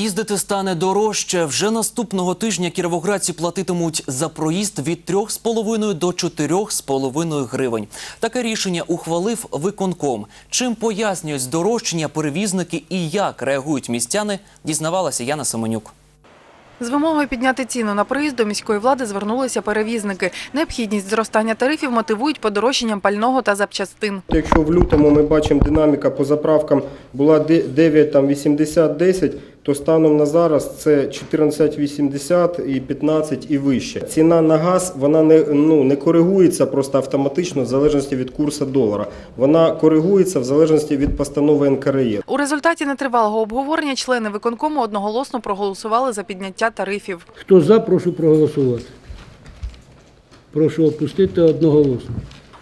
Їздити стане дорожче. Вже наступного тижня кіровоградці платитимуть за проїзд від 3,5 до 4,5 гривень. Таке рішення ухвалив виконком. Чим пояснюють здорожчання перевізники і як реагують містяни, дізнавалася Яна Семенюк. З вимогою підняти ціну на проїзд до міської влади звернулися перевізники. Необхідність зростання тарифів мотивують подорожчанням пального та запчастин. Якщо в лютому ми бачимо динаміка по заправкам була де- 9, там 80, 10, то станом на зараз це 14,80 і 15 і вище. Ціна на газ вона не, ну, не коригується просто автоматично в залежності від курсу долара. Вона коригується в залежності від постанови НКРЄ. У результаті нетривалого обговорення члени виконкому одноголосно проголосували за підняття тарифів. Хто за, прошу проголосувати. Прошу опустити одноголосно.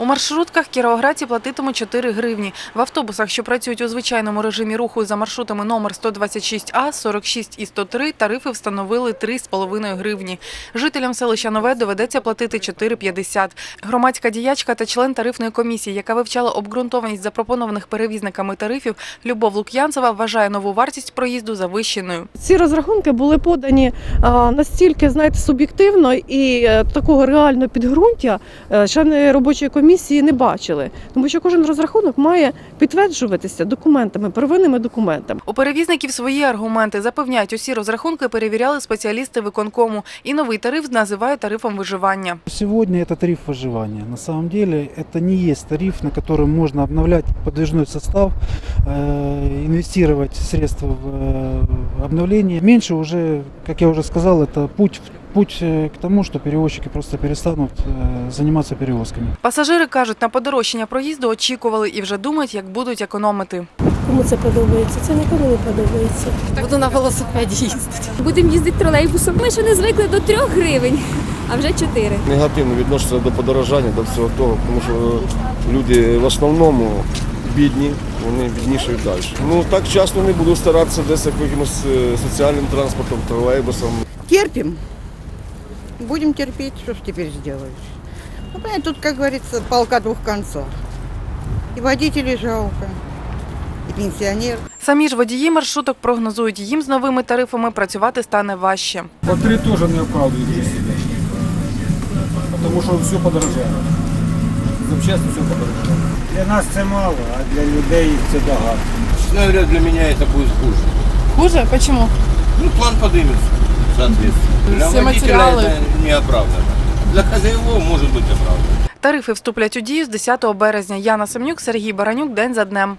У маршрутках кіровоградці платитимуть 4 гривні. В автобусах, що працюють у звичайному режимі руху за маршрутами номер 126А, 46 і 103, тарифи встановили 3,5 гривні. Жителям селища Нове доведеться платити 4,50. Громадська діячка та член тарифної комісії, яка вивчала обґрунтованість запропонованих перевізниками тарифів, Любов Лук'янцева вважає нову вартість проїзду завищеною. Ці розрахунки були подані настільки, знаєте, суб'єктивно і е, такого реального підґрунтя члени робочої комісії не бачили. Тому що кожен розрахунок має підтверджуватися документами, первинними документами. У перевізників свої аргументи запевняють, усі розрахунки перевіряли спеціалісти виконкому. І новий тариф називають тарифом виживання. Сегодня это тариф выживания. На самом деле это не есть тариф, на котором можно обновлять подвижной состав, э, инвестировать средства в э, обновление. Меньше уже, как я уже сказал, это путь, путь э, к тому, что перевозчики просто перестанут э, заниматься перевозками. Пасажири кажуть, на подорожчання проїзду очікували і вже думають, як будуть економити. Кому це подобається? Це нікому не подобається. Буду на велосипеді їздити. Будемо їздити тролейбусом. Ми ще не звикли до трьох гривень, а вже чотири. негативно відношуся до подорожання, до всього того, тому що люди в основному бідні, вони біднішають далі. Ну так часто не буду старатися десь якимось е, соціальним транспортом, тролейбусом. Терпим. Будем терпеть, что ж теперь сделаешь. Ну, понятно, тут, как говорится, палка двух концов. И водителей жалко, и пенсионер. Самі ж водії маршруток прогнозують, їм з новими тарифами працювати стане важче. По теж не оправдують. Тому що все подорожає. Запчасти все подорожає. Для нас це мало, а для людей це багато. Чесно говоря, для мене це буде хуже. Хуже? Чому? Ну, план поднимется, соответственно. Для Все водителя материалы. это не оправдано. Для хозяевов может быть оправдано. Тарифи вступлять у дію з 10 березня. Яна Семнюк, Сергій Баранюк. День за днем.